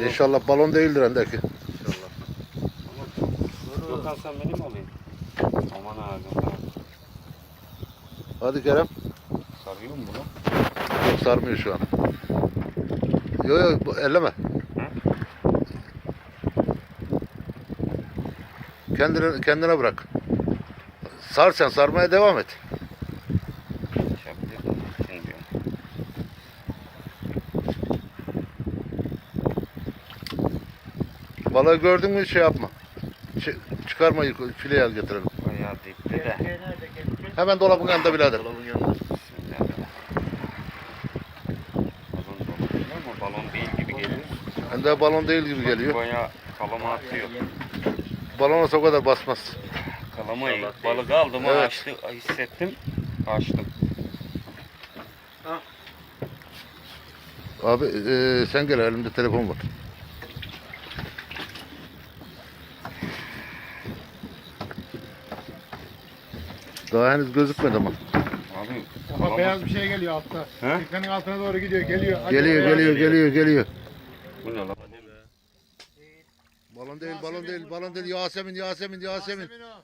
İnşallah balon değildir endeki. İnşallah. Gökhan sen benim olayım. Aman. Gökhan. Hadi Kerem. Sarıyor mu bunu? Yok sarmıyor şu an. Yok yok elleme. Kendine, kendine bırak. Sar sen sarmaya devam et. Balığı gördün mü şey yapma. Şey, çıkarma yukarı, fileye al getirelim. Bayağı dipli de. Hemen dolabın yanında birader. Bismillahirrahmanirrahim. Balon dolu ama balon değil gibi geliyor. Hem de balon değil gibi geliyor. Bayağı kalama atıyor. Balon olsa o kadar basmaz. Kalamayı balık aldım Evet. açtı hissettim. Açtım. Abi e, sen gel elimde telefon var. Daha henüz gözükmedi ama. Abi Ama beyaz bir şey geliyor altta. He? Teknenin altına doğru gidiyor. Geliyor. Hadi Geliyor geliyor geliyor geliyor. bu ne lan? Balon değil balon değil balon değil Yasemin Yasemin Yasemin. Yasemin o.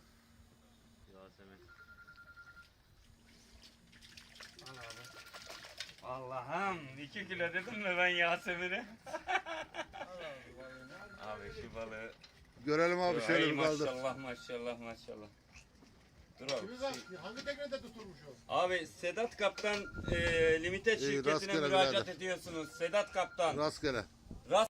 Allah'ım 2 kilo dedim mi ben Yasemin'e? abi şu balığı. Görelim abi şöyle Ay, bir kaldır. maşallah maşallah maşallah. Dur abi. Kimi bak, Hangi teknede tutulmuş o? Abi Sedat Kaptan e, Limited şirketine rastgele müracaat birader. ediyorsunuz. Sedat Kaptan. Rastgele.